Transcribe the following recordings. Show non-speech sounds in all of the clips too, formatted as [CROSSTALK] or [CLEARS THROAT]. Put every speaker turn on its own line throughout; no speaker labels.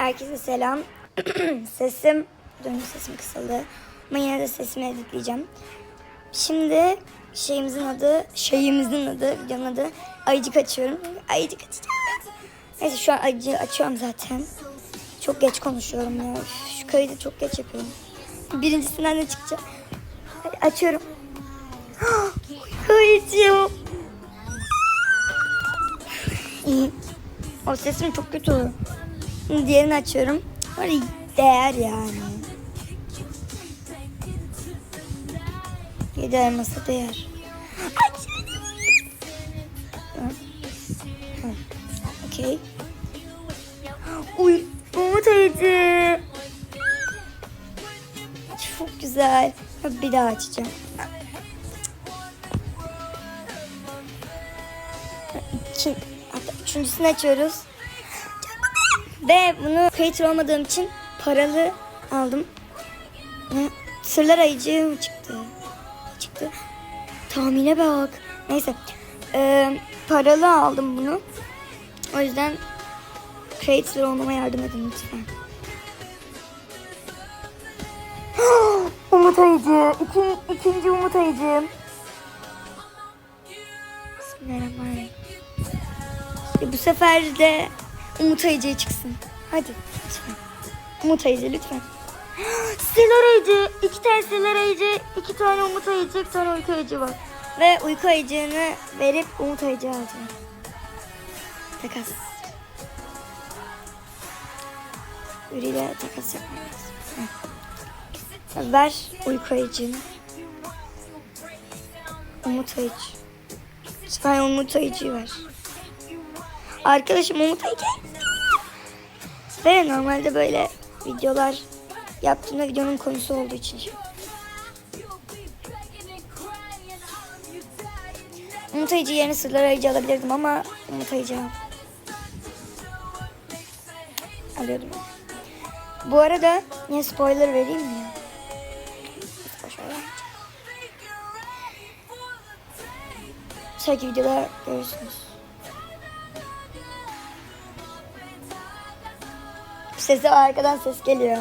Herkese selam. [CLEARS THROAT] sesim, dönüm sesim kısaldı. Ama yine de sesimi editleyeceğim. Şimdi şeyimizin adı, şeyimizin adı, videonun adı Ayıcık açıyorum. Ayıcık açacağım. Neyse şu an ayıcığı açıyorum zaten. Çok geç konuşuyorum ya. Şu kaydı çok geç yapıyorum. Birincisinden de çıkacak. Açıyorum. [GASPS] Ayıcığım. İyi. O sesim çok kötü. Şimdi diğerini açıyorum. Ya, değer yani. Yedi elması değer. Okey. Uy, Umut ayıcı. Çok güzel. Bir daha açacağım. İki, hatta üçüncüsünü açıyoruz. Ve bunu kayıt olmadığım için paralı aldım. Ne? Sırlar ayıcı çıktı. Çıktı. Tahmine bak. Neyse. Ee, paralı aldım bunu. O yüzden kayıtlı olmama yardım edin lütfen. [GASPS] Umut ayıcı. İki, ikinci Umut ayıcı. Bismillahirrahmanirrahim. Bu sefer de Umut Ayıcı'ya çıksın. Hadi lütfen. Umut Ayıcı lütfen. [GASPS] Sırlar Ayıcı. iki tane Sırlar Ayıcı, iki tane Umut Ayıcı, iki tane Uyku Ayıcı var. Ve Uyku Ayıcı'nı verip Umut Ayıcı alacağım. Takas. Biriyle takas. Heh. Ver Uyku Ayıcı'nı. Umut Ayıcı. Lütfen Umut Ayıcı'yı ver. Arkadaşım Umut Ayıcı. Ve normalde böyle videolar yaptığımda videonun konusu olduğu için. Umut Ayıcı yerine Sırlar Ayıcı alabilirdim ama Umut Ayıcı al. Alıyordum. Bu arada yine spoiler vereyim mi ya? Videoda görürsünüz. Sesi arkadan ses geliyor.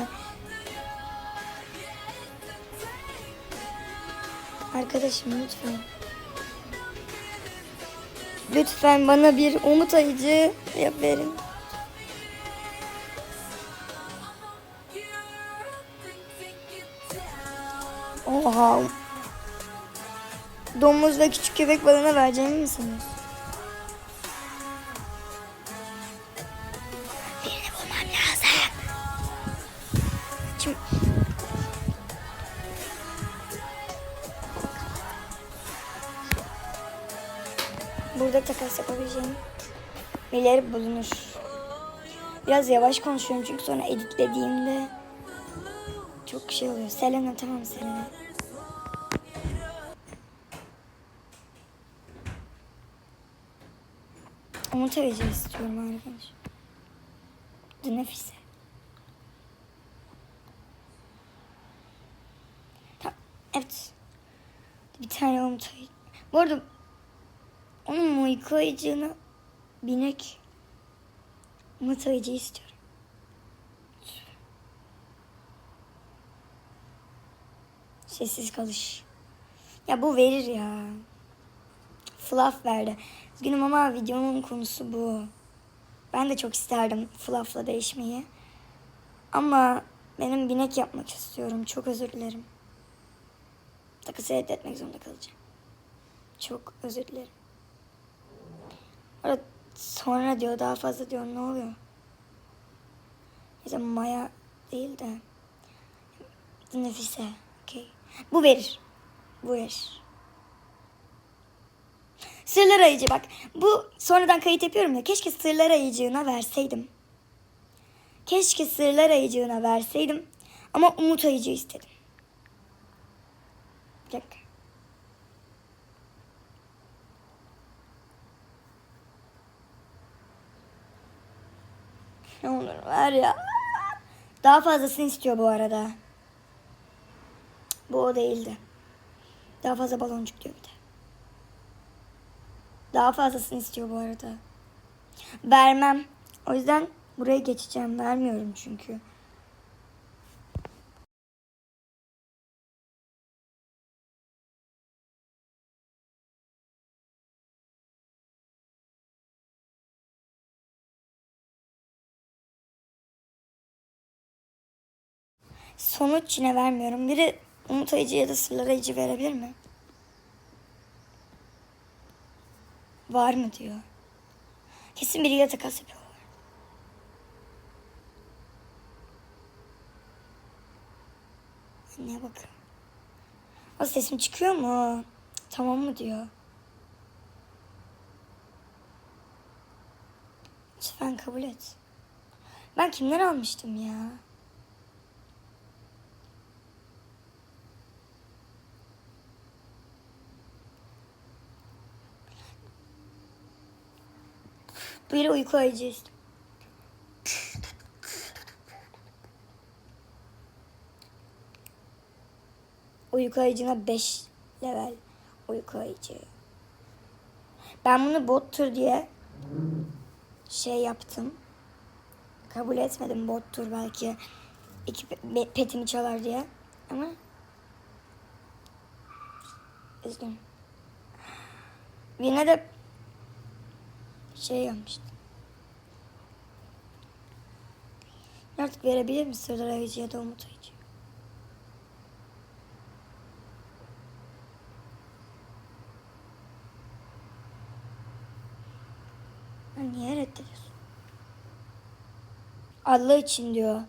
Arkadaşım lütfen. Lütfen bana bir umut ayıcı yap verin. Oha. Domuz ve küçük köpek balığına vereceğimi mi? Burada takas yapabileceğim birileri bulunur. Biraz yavaş konuşuyorum çünkü sonra editlediğimde çok şey oluyor. Selena tamam Selena. Umut Ayıcı istiyorum arkadaş. The Nefise. Tamam. Evet. Bir tane Umut. Bu arada onun uyku ayıcığını binek Umut Ayıcı istiyorum. Sessiz kalış. Ya bu verir ya. Fluff verdi. Üzgünüm ama videonun konusu bu. Ben de çok isterdim Fluff'la değişmeyi. Ama benim binek yapmak istiyorum. Çok özür dilerim. Takısı reddetmek zorunda kalacağım. Çok özür dilerim. Sonra diyor daha fazla diyor ne oluyor? Neyse Maya değil de Nefise. Okey. Bu verir. Bu verir. Sırlar ayıcı bak. Bu sonradan kayıt yapıyorum ya. Keşke sırlar ayıcığına verseydim. Keşke sırlar ayıcığına verseydim. Ama umut ayıcı istedim. Bir. Ne olur ver ya. Daha fazlasını istiyor bu arada. Bu o değildi. Daha fazla baloncuk diyor bir de. Daha fazlasını istiyor bu arada. Vermem. O yüzden Buraya geçeceğim. Vermiyorum çünkü. Sonuç yine vermiyorum. Biri Umut Ayıcı ya da Sırlar Ayıcı verebilir mi? Var mı diyor. Kesin biriyle takas yapıyorlar. Anneye bakın. O sesim çıkıyor mu? Tamam mı diyor. Lütfen kabul et. Ben kimden almıştım ya? Biri uyku ayıcı. Uyku ayıcına 5 level uyku ayıcı. Ben bunu bottur diye şey yaptım. Kabul etmedim bottur belki. iki pe- petimi çalar diye. Ama üzgünüm. Yine de şey yapmıştım. Artık verebilir misin Sırdar Ayıcı ya da Umut? Ha, niye reddediyorsun? Allah için diyor.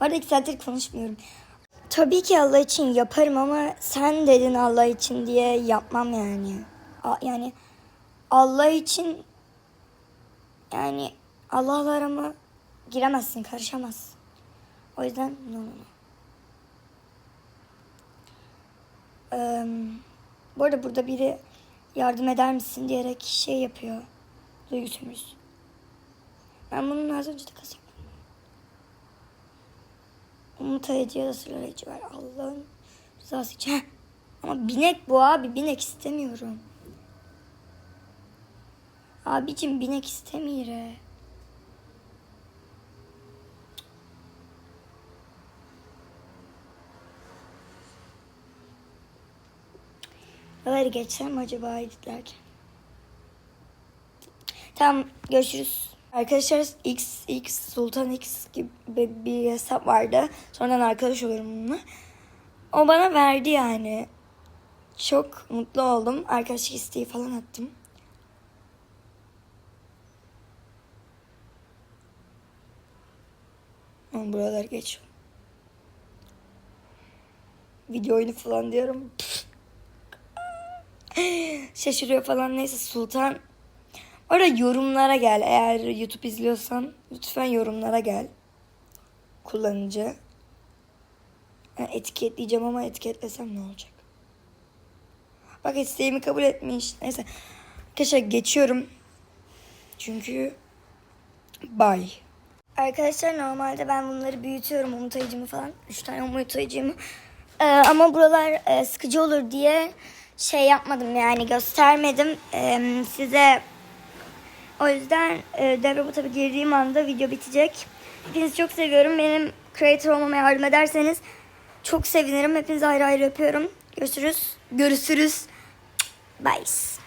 Var iki saattir konuşmuyorum. Tabii ki Allah için yaparım ama sen dedin Allah için diye yapmam yani. Yani Allah için yani Allah'la arama giremezsin, karışamazsın. O yüzden no no no. Eee, bu arada burada biri yardım eder misin diyerek şey yapıyor. Duygu sömürüsü. Ben bunun az önce de kasayım. Umut Ayıcı ya da Sıla Ayıcı var. Allah'ın rızası için. Ama binek bu abi. Binek istemiyorum. Abicim binek istemiyor. Neler geçsem acaba editlerken? Tamam görüşürüz. Arkadaşlar X, X, Sultan X gibi bir hesap vardı. Sonradan arkadaş oluyorum onunla. O bana verdi yani. Çok mutlu oldum. Arkadaşlık isteği falan attım. Ama buralar geçiyor. Video oyunu falan diyorum. [LAUGHS] Şaşırıyor falan neyse Sultan. Orada yorumlara gel. Eğer YouTube izliyorsan lütfen yorumlara gel. Kullanıcı. Etiketleyeceğim ama etiketlesem ne olacak? Bak isteğimi kabul etmiş. Neyse. Arkadaşlar geçiyorum. Çünkü bye. Arkadaşlar normalde ben bunları büyütüyorum umut ayıcımı falan. Üç tane umut ayıcımı. Ee, ama buralar e, sıkıcı olur diye şey yapmadım yani göstermedim Ee, size. O yüzden e, devre tabii girdiğim anda video bitecek. Hepinizi çok seviyorum. Benim creator olmama yardım ederseniz çok sevinirim. Hepinizi ayrı ayrı öpüyorum. Görüşürüz. Görüşürüz. Bye.